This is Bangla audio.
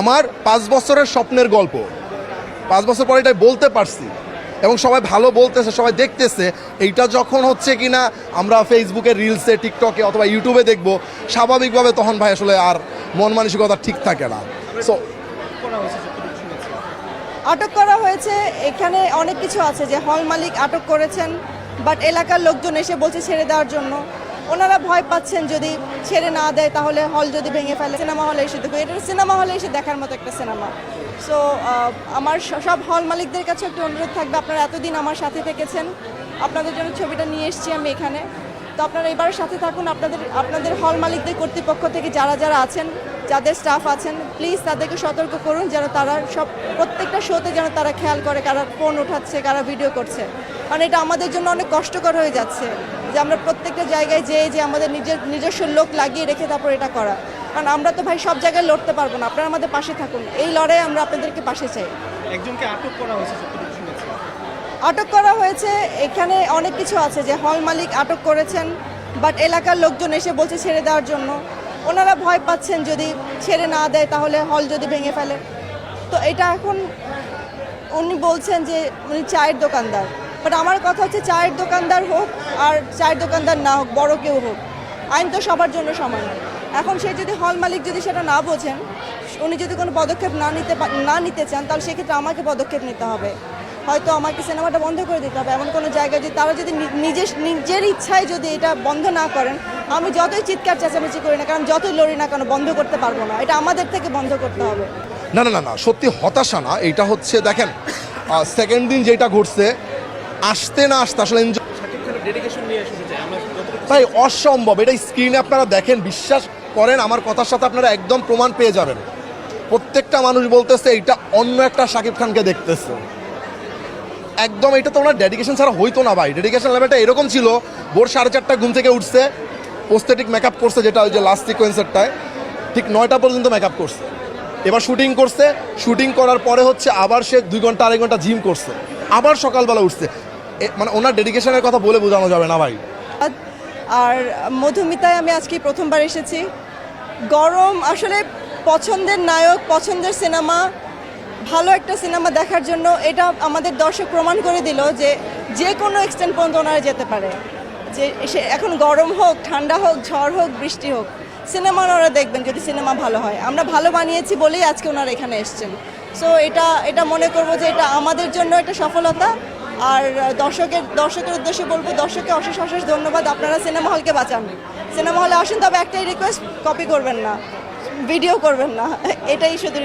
আমার পাঁচ বছরের স্বপ্নের গল্প। পাঁচ বছর পরে এটাই বলতে পারছি। এবং সবাই ভালো বলতেছে, সবাই দেখতেছে। এইটা যখন হচ্ছে কিনা আমরা ফেসবুকে রিলসে টিকটকে অথবা ইউটিউবে দেখব, স্বাভাবিকভাবে তখন ভাই আসলে আর মন মানসিকতা ঠিক থাকে না। সো আটক করা হয়েছে, এখানে অনেক কিছু আছে যে হল মালিক আটক করেছেন বাট এলাকার লোকজন এসে বলছে ছেড়ে দেওয়ার জন্য। ওনারা ভয় পাচ্ছেন যদি ছেড়ে না দেয়, তাহলে হল যদি ভেঙে ফেলে। সিনেমা হলে এসে দেখো এটা সিনেমা হলে এসে দেখার মতো একটা সিনেমা। সো আমার সব হল মালিকদের কাছে একটু অনুরোধ থাকবে। আপনারা এতদিন আমার সাথে থেকেছেন। আপনাদের জন্য ছবিটা নিয়ে এসেছি আমি এখানে। তো আপনারা এবার সাথে থাকুন, আপনাদের আপনাদের হল মালিকদের কর্তৃপক্ষ থেকে যারা যারা আছেন, যাদের স্টাফ আছেন প্লিজ তাদেরকে সতর্ক করুন যেন তারা সব, প্রত্যেকটা শোতে যেন তারা খেয়াল করে কারা ফোন উঠাচ্ছে, কারা ভিডিও করছে। কারণ এটা আমাদের জন্য অনেক কষ্টকর হয়ে যাচ্ছে যে আমরা প্রত্যেকটা জায়গায় যেয়ে যে আমাদের নিজের নিজস্ব লোক লাগিয়ে রেখে তারপর এটা করা। কারণ আমরা তো ভাই সব জায়গায় লড়তে পারব না, আপনারা আমাদের পাশে থাকুন। এই লড়াই আমরা আপনাদেরকে পাশে চাই। একজনকে আটক করা হয়েছে আটক করা হয়েছে। এখানে অনেক কিছু আছে যে হল মালিক আটক করেছেন বাট এলাকার লোকজন এসে বলছে ছেড়ে দেওয়ার জন্য। ওনারা ভয় পাচ্ছেন যদি ছেড়ে না দেয়, তাহলে হল যদি ভেঙে ফেলে। তো এটা এখন উনি বলছেন যে উনি চায়ের দোকানদার। বাট আমার কথা হচ্ছে চায়ের দোকানদার হোক আর চায়ের দোকানদার না হোক, বড় কেউ হোক, আইন তো সবার জন্য সমান। এখন সে যদি হল মালিক যদি সেটা না বোঝেন, উনি যদি কোনো পদক্ষেপ না নিতে না নিতে চান, তাহলে সেক্ষেত্রে আমাকে পদক্ষেপ নিতে হবে। হয়তো আমাকে সিনেমাটা বন্ধ করে দিতে হবে। এমন কোনো জায়গায় যদি তারা যদি নিজের নিজের ইচ্ছায় যদি এটা বন্ধ না করেন আমি যতই চিৎকার চেঁচামেচি করি না কারণ যতই লড়ি না কেন বন্ধ করতে পারব না। এটা আমাদের থেকে বন্ধ করতে হবে। না না না না সত্যি হতাশা না এটা হচ্ছে দেখেন সেকেন্ড দিন যেটা ঘটছে আসতে না আসতে আসলে ভাই অসম্ভব এটা স্ক্রিনে আপনারা দেখেন বিশ্বাস করেন আমার কথার সাথে আপনারা একদম প্রমাণ পেয়ে যাবেন। প্রত্যেকটা মানুষ বলতেছে এটা অন্য একটা শাকিব খানকে দেখতেছে। একদম, এটা তো ওনার ডেডিকেশন ছাড়া হইতো না ভাই। ডেডিকেশন লেভেলটা এরকম ছিল, ভোর সাড়ে চারটা ঘুম থেকে উঠছে পোস্টেটিক মেকআপ করছে যেটা ওই যে লাস্ট সিকোয়েন্সারটায় ঠিক নয়টা পর্যন্ত মেকআপ করছে। এবার শুটিং করছে শুটিং করার পরে হচ্ছে আবার সে দুই ঘণ্টা, আড়াই ঘণ্টা জিম করছে। আবার সকালবেলা উঠছে। মানে ওনার ডেডিকেশনের কথা বলে বোঝানো যাবে না ভাই। আর মধুমিতায় আমি আজকে প্রথমবার এসেছি। গরম, আসলে পছন্দের নায়ক, পছন্দের সিনেমা ভালো একটা সিনেমা দেখার জন্য এটা আমাদের দর্শক প্রমাণ করে দিল যে যে কোনো এক্সটেন্ট পর্যন্ত ওনারা যেতে পারে। যে সে এখন গরম হোক, ঠান্ডা হোক, ঝড় হোক, বৃষ্টি হোক, সিনেমা ওনারা দেখবেন যদি সিনেমা ভালো হয়। আমরা ভালো বানিয়েছি বলেই আজকে ওনারা এখানে এসছেন। সো এটা এটা মনে করব যে এটা আমাদের জন্য একটা সফলতা। আর দর্শকের দর্শকের উদ্দেশ্যে বলব, দর্শককে অশেষ অশেষ ধন্যবাদ। আপনারা সিনেমা হলকে বাঁচান। সিনেমা হলে আসুন, তবে একটাই রিকোয়েস্ট কপি করবেন না। ভিডিও করবেন না। এটাই শুধু।